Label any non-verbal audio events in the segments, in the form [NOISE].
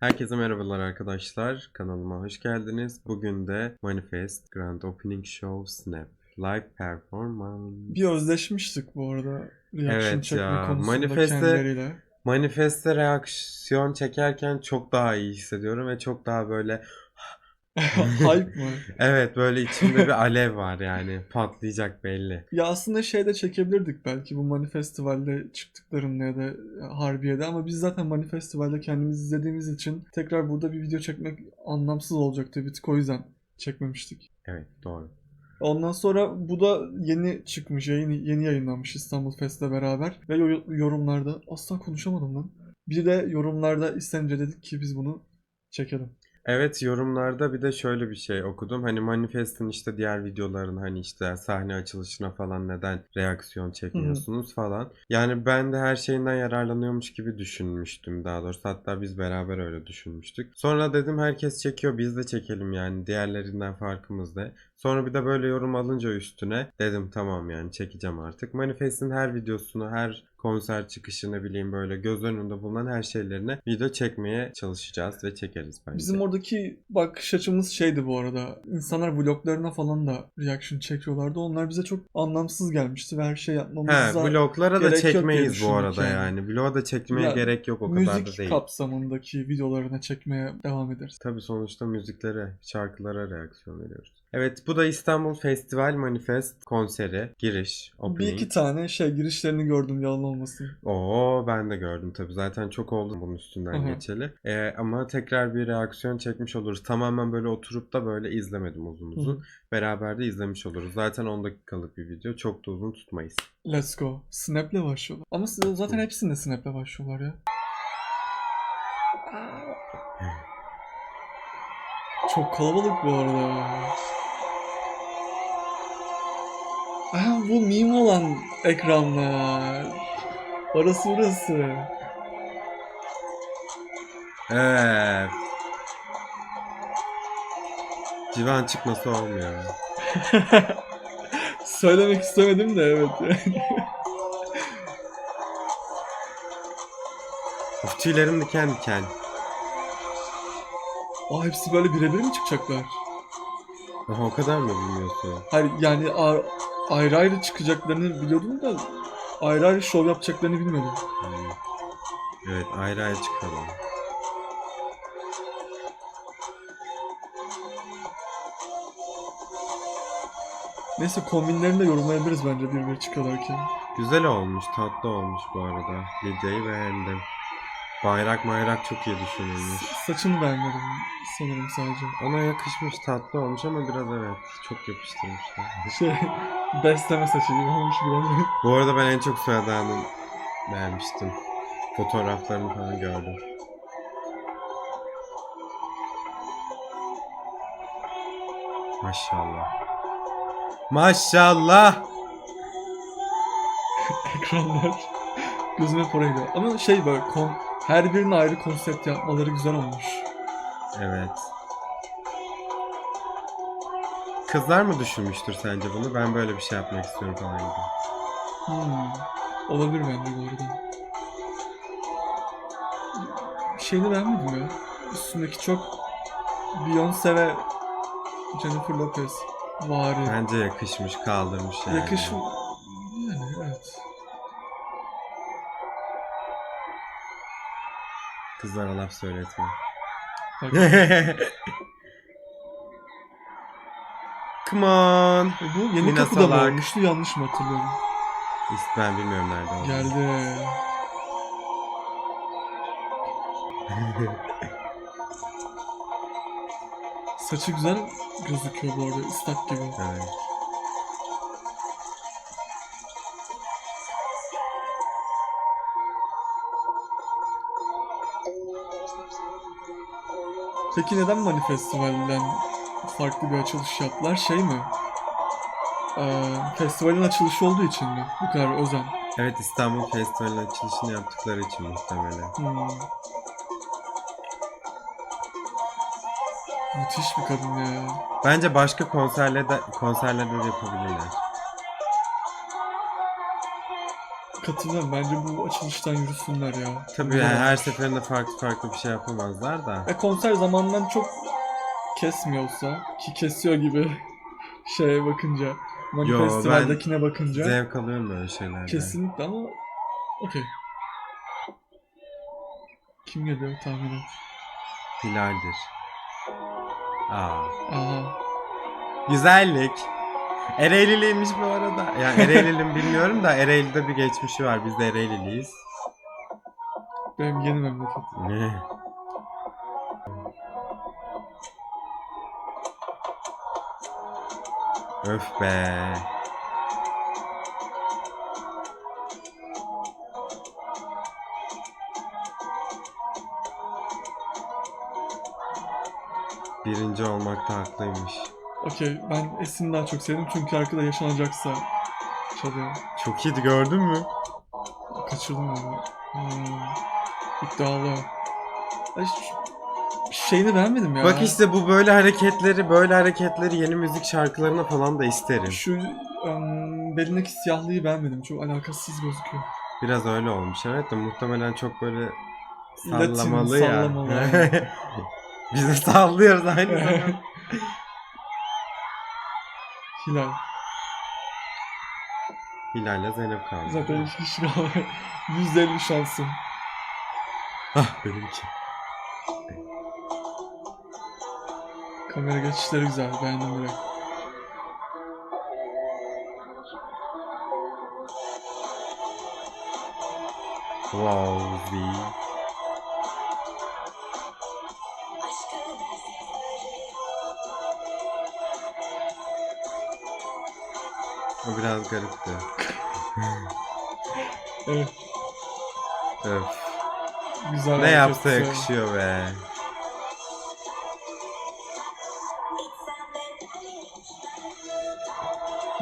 Herkese merhabalar arkadaşlar. Kanalıma hoş geldiniz. Bugün de Manifest Grand Opening Show Snap Live Performance. Bir özleşmiştik bu arada. Reaction Evet çekme ya, konusunda Manifest'te- kendileriyle. Manifest'te reaksiyon çekerken çok daha iyi hissediyorum ve çok daha böyle [LAUGHS] Hype mı? evet böyle içimde bir [LAUGHS] alev var yani patlayacak belli. Ya aslında şeyde çekebilirdik belki bu Manifestival'de çıktıklarında ya da Harbiye'de ama biz zaten Manifestival'de kendimiz izlediğimiz için tekrar burada bir video çekmek anlamsız olacaktı tık o yüzden çekmemiştik. Evet doğru. Ondan sonra bu da yeni çıkmış, yeni, yeni yayınlanmış İstanbul Fest'le beraber ve yo- yorumlarda asla konuşamadım lan. Bir de yorumlarda istenince dedik ki biz bunu çekelim. Evet yorumlarda bir de şöyle bir şey okudum. Hani Manifest'in işte diğer videoların hani işte sahne açılışına falan neden reaksiyon çekmiyorsunuz falan. Yani ben de her şeyinden yararlanıyormuş gibi düşünmüştüm daha doğrusu. Hatta biz beraber öyle düşünmüştük. Sonra dedim herkes çekiyor biz de çekelim yani diğerlerinden farkımız ne? Sonra bir de böyle yorum alınca üstüne dedim tamam yani çekeceğim artık. Manifest'in her videosunu, her konser çıkışı ne bileyim böyle göz önünde bulunan her şeylerine video çekmeye çalışacağız ve çekeriz bence. Bizim oradaki bakış açımız şeydi bu arada. İnsanlar vloglarına falan da reaction çekiyorlardı. Onlar bize çok anlamsız gelmişti ve her şey He, yapmamıza vloglara da çekmeyiz bu arada yani. yani. Vloga da çekmeye Ya, gerek yok o kadar da müzik değil. kapsamındaki videolarına çekmeye devam ederiz. Tabii sonuçta müziklere, şarkılara reaksiyon veriyoruz. Evet bu da İstanbul Festival Manifest konseri, giriş, Bir opening. iki tane şey girişlerini gördüm yalan olmasın. Oo ben de gördüm tabii. Zaten çok oldu bunun üstünden Hı hı. geçeli. Ee, ama tekrar bir reaksiyon çekmiş oluruz. Tamamen böyle oturup da böyle izlemedim uzun uzun. Hı. Beraber de izlemiş oluruz. Zaten 10 dakikalık bir video. Çok da uzun tutmayız. Let's go. Snap'le başlıyorlar. Ama siz- zaten hepsinde Snap'le başlıyorlar ya. Çok kalabalık bu arada. Aa, bu meme olan ekranlar. Orası burası. Evet. Civan çıkması olmuyor. [LAUGHS] Söylemek istemedim de evet. [LAUGHS] Of tüylerim diken diken. Aa hepsi böyle birebir mi çıkacaklar? Aha, o kadar mı bilmiyorsun? Hayır yani a- ayrı ayrı çıkacaklarını biliyordum da ayrı ayrı şov yapacaklarını bilmiyordum. Hmm. Evet ayrı ayrı çıkalım. Neyse kombinlerini de yorumlayabiliriz bence bir bir çıkarken. Güzel olmuş, tatlı olmuş bu arada. Lidya'yı beğendim. Bayrak mayrak çok iyi düşünülmüş. Saçını beğenmedim sanırım sadece. Ona yakışmış, tatlı olmuş ama biraz evet çok yapıştırmışlar. Şey, besleme saçı gibi olmuş biraz. [LAUGHS] bu arada ben en çok Süheyda'nın beğenmiştim. Fotoğraflarını falan gördüm. Maşallah. Maşallah. [LAUGHS] Ekranlar gözüme gidiyor. Ama şey böyle kon, her birinin ayrı konsept yapmaları güzel olmuş. Evet. Kızlar mı düşünmüştür sence bunu? Ben böyle bir şey yapmak istiyorum falan gibi. Hmm. Olabilir bence bu arada. Şeyini beğenmedim ya. Üstündeki çok Beyoncé ve Jennifer Lopez vari. Bence yakışmış, kaldırmış yani. Yakış... Yani evet. Kızlara laf söyletme. Bak, [LAUGHS] Come on. bu yeni Mina kapıda mı Salak. olmuştu yanlış mı hatırlıyorum? İşte ben bilmiyorum nerede olduğunu. Geldi. [LAUGHS] Saçı güzel gözüküyor bu arada ıslak gibi. evet. Peki neden Manifestival'den farklı bir açılış yaptılar? Şey mi? Ee, festivalin açılışı olduğu için mi? Bu kadar özen. Evet İstanbul Festivali'nin açılışını yaptıkları için muhtemelen. Hmm. Müthiş bir kadın ya. Bence başka konserlerde, konserlerde de yapabilirler. Katılıyorum. Bence bu açılıştan yürüsünler ya. Tabii yani her seferinde farklı farklı bir şey yapamazlar da. Ya konser zamandan çok kesmiyorsa ki kesiyor gibi [LAUGHS] şeye bakınca Yo, Manifestivaldekine bakınca Zevk alıyorum böyle şeylerden. kesinlikle ama okey. Kim geliyor tahmin et. Hilal'dir. Aa. Aha. Güzellik. Ereğliliymiş bu arada. Yani [LAUGHS] Ereğlili mi bilmiyorum da Ereğli'de bir geçmişi var. Biz de Ereğliliyiz. Benim yeni memleket. Öf be. Birinci olmakta haklıymış. Okey ben Esin'i daha çok sevdim çünkü arkada yaşanacaksa çalıyor. Çok iyiydi gördün mü? Kaçırdım onu. Hmm. İddialı. Şu- şeyini beğenmedim ya. Bak işte bu böyle hareketleri, böyle hareketleri yeni müzik şarkılarına falan da isterim. Şu ım, belindeki siyahlıyı beğenmedim. Çok alakasız gözüküyor. Biraz öyle olmuş evet de muhtemelen çok böyle Latin, sallamalı ya. sallamalı. [LAUGHS] Biz de sallıyoruz aynı zamanda. [LAUGHS] Hilal. Hilal'le Zeynep kaldı. Zaten iki kişi kaldı. %50 şansım. Ah benimki. Kamera geçişleri güzel. Beğendim burayı. Wow Z. O biraz garipti. [LAUGHS] Evet. Öf. Güzel. Ne yapsa yakışıyor be.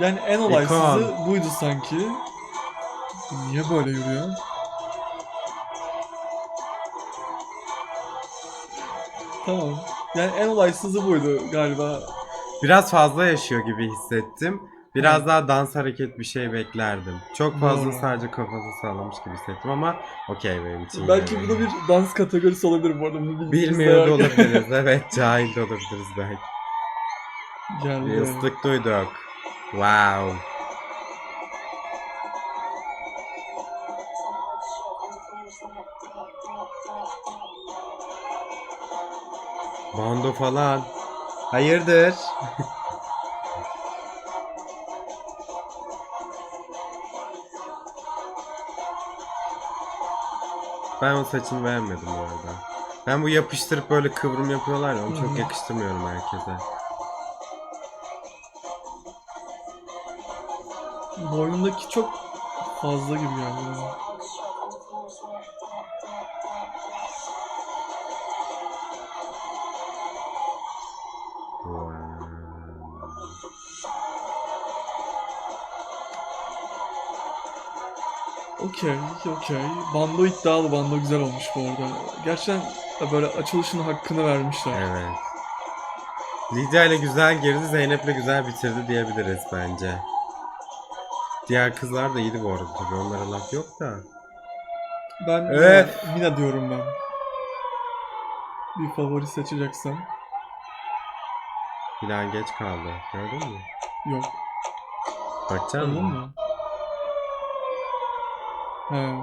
Yani en olaysızı buydu sanki. Niye böyle yürüyor? Tamam. Yani en olaysızı buydu galiba. Biraz fazla yaşıyor gibi hissettim. Biraz daha dans hareket bir şey beklerdim. Çok fazla Doğru. sadece kafası sallamış gibi hissettim ama okey benim için. Belki bu da bir dans kategorisi olabilir bu arada. Bunu Bilmiyor da yani. olabiliriz. Evet cahil de olabiliriz belki. Bir Geldi. ıslık duyduk. Wow. Bando falan. Hayırdır? [LAUGHS] ben o saçını beğenmedim bu arada. Ben bu yapıştırıp böyle kıvrım yapıyorlar ya onu çok yakıştırmıyorum herkese. Boynundaki çok fazla gibi bana. Okey, okey. Bando iddialı, bando güzel olmuş bu arada. Gerçekten böyle açılışın hakkını vermişler. Evet. Lidya ile güzel girdi, Zeynep'le güzel bitirdi diyebiliriz bence. Diğer kızlar da iyiydi bu arada tabii onlara laf yok da. Ben Evet. Mina, Mina diyorum ben. Bir favori seçeceksem. Hilal geç kaldı. Gördün mü? Yok. Bakacaksın Anladın mı? mı? He.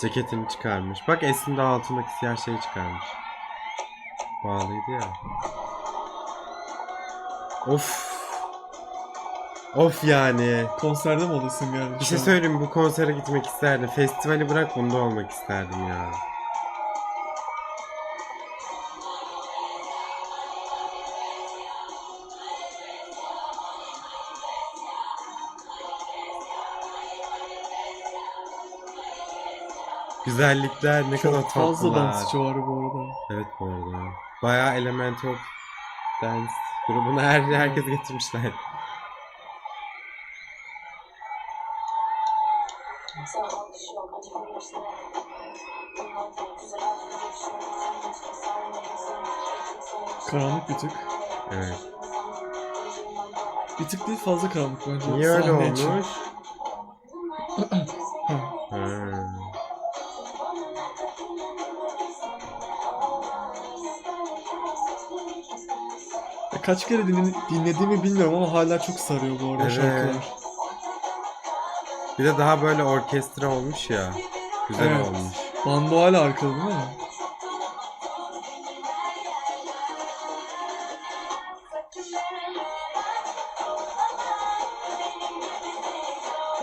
Ceketini çıkarmış. Bak Esin de altındaki siyah şeyi çıkarmış. Bağlıydı ya. Of. Of yani. Konserde mi olasın geldi? Bir şey söyleyeyim mi? bu konsere gitmek isterdim. Festivali bırak bunda olmak isterdim ya. Güzellikler ne kadar Çok fazla tatlılar. dansçı var bu arada. Evet bu arada. Bayağı Element of Dance grubuna her herkes getirmişler. Karanlık bir tık. Evet. Bir tık değil fazla karanlık bence. Niye öyle olmuş? için. Ha. Ya Kaç kere dinle- dinlediğimi bilmiyorum ama hala çok sarıyor bu arada Evet. şarkılar. Bir de daha böyle orkestra olmuş ya. Güzel Evet. olmuş. Bando hala arkada değil mi?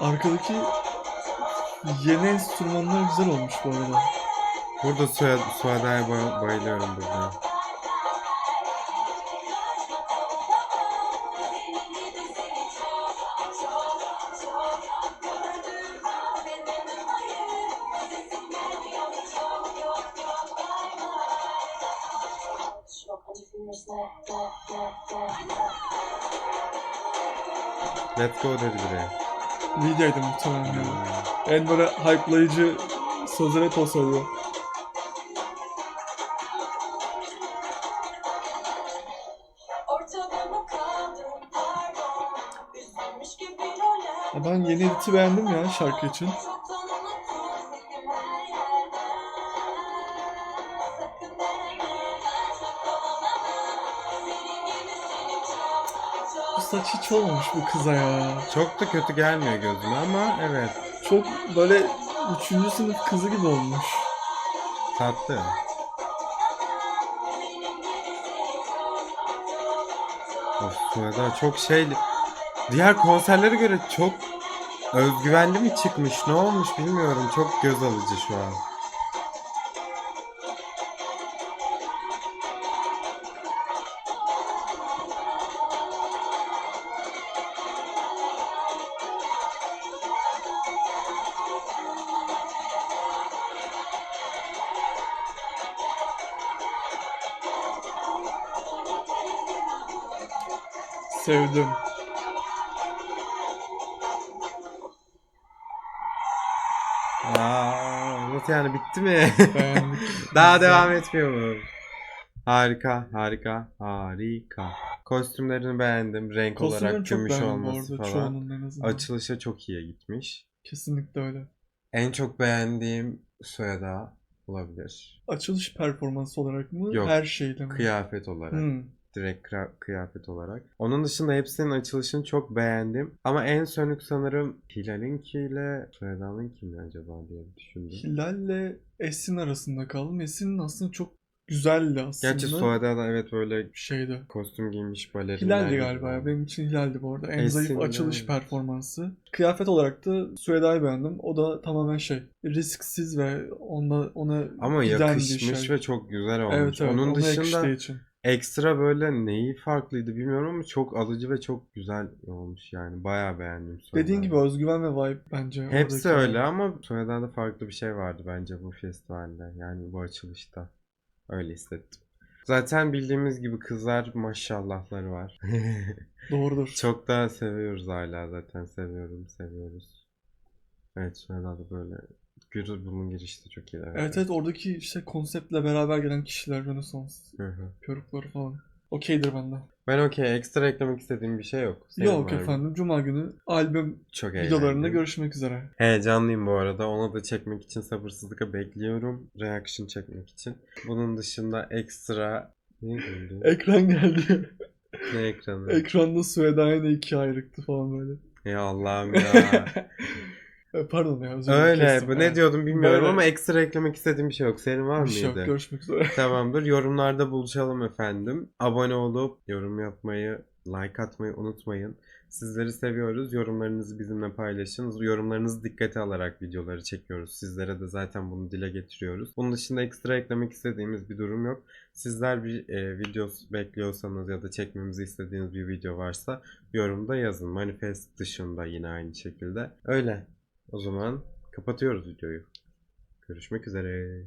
Arkadaki yeni enstrümanlar güzel olmuş bu arada. Burada Suad Suada'ya bay- bayılıyorum burada. Let's go dedi biri. Videoydu muhtemelen ya. En böyle hype'layıcı sözler hep o söylüyor. Ya ben yeni editi beğendim ya şarkı için. Bu saç hiç olmamış bu kıza ya. Çok da kötü gelmiyor gözüme ama evet Çok böyle üçüncü sınıf kızı gibi olmuş. tatlı. Of Suada çok şey... Diğer konserlere göre çok özgüvenli mi çıkmış ne olmuş bilmiyorum. Çok göz alıcı şu an. Sevdim. Aa, nasıl yani bitti mi? [LAUGHS] Daha devam etmiyor mu? Harika, harika, harika. Kostümlerini beğendim. Renk Kostümlerini olarak çok gümüş beğendim bu olması arada. falan. Çoğunun en azından. Açılışa çok iyi gitmiş. Kesinlikle öyle. En çok beğendiğim Sueda olabilir. Açılış performansı olarak mı? Yok. Her şeyle mi? Kıyafet olarak. Hmm. Direkt kıyafet olarak. Onun dışında hepsinin açılışını çok beğendim. Ama en sönük sanırım Hilal'inkiyle Sueda'nınki mi acaba diye düşündüm. Hilal'le Esin arasında kaldım. Esin'in aslında çok güzeldi aslında. Gerçi Sueda da evet böyle şeydi. kostüm giymiş balerina. Hilal'di galiba ya. Benim için Hilal'di bu arada. En Esin, zayıf açılış evet. performansı. Kıyafet olarak da Sueda'yı beğendim. O da tamamen şey. Risksiz ve ona, ona Ama yakışmış şey. ve çok güzel olmuş. Evet evet. Onun dışında için. Ekstra böyle neyi farklıydı bilmiyorum ama çok alıcı ve çok güzel olmuş yani. Bayağı beğendim Sueda'yı. Dediğin gibi özgüven ve vibe bence. Hepsi oradaki. öyle ama Sueda'da farklı bir şey vardı bence bu festivalde. Yani bu açılışta. Öyle hissettim. Zaten bildiğimiz gibi kızlar maşallahları var. [LAUGHS] Doğrudur. Çok da seviyoruz hala zaten. Seviyorum, seviyoruz. Evet Sueda'da böyle Gürül bunun girişte çok iyi. Evet evet oradaki işte konseptle beraber gelen kişiler Rönesans Hı hı. perukları falan. Okeydir bende. Ben okey. Ekstra eklemek istediğim bir şey yok. Senin Yok var mı? efendim. Cuma günü albüm Çok videolarında eğlendim. görüşmek üzere. Heyecanlıyım bu arada. Onu da çekmek için sabırsızlıkla bekliyorum. Reaction çekmek için. Bunun dışında ekstra... Ne güldü? Ekran geldi. Ne ekranı? Ekranda Sueda'yı ikiye ayrıktı falan böyle. ya Allah'ım ya. [LAUGHS] E, Pardon ya. özür dilerim, Öyle. kestim. Bu Evet. ne diyordum bilmiyorum Böyle. ama ekstra eklemek istediğim bir şey yok. Senin var Bir şey yok. mıydı? Görüşmek üzere. [LAUGHS] Tamamdır. Yorumlarda buluşalım efendim. Abone olup yorum yapmayı, like atmayı unutmayın. Sizleri seviyoruz. Yorumlarınızı bizimle paylaşın. Yorumlarınızı dikkate alarak videoları çekiyoruz. Sizlere de zaten bunu dile getiriyoruz. Bunun dışında ekstra eklemek istediğimiz bir durum yok. Sizler bir e, video bekliyorsanız ya da çekmemizi istediğiniz bir video varsa yorumda yazın. Manifest dışında yine aynı şekilde. Öyle. O zaman kapatıyoruz videoyu. Görüşmek üzere.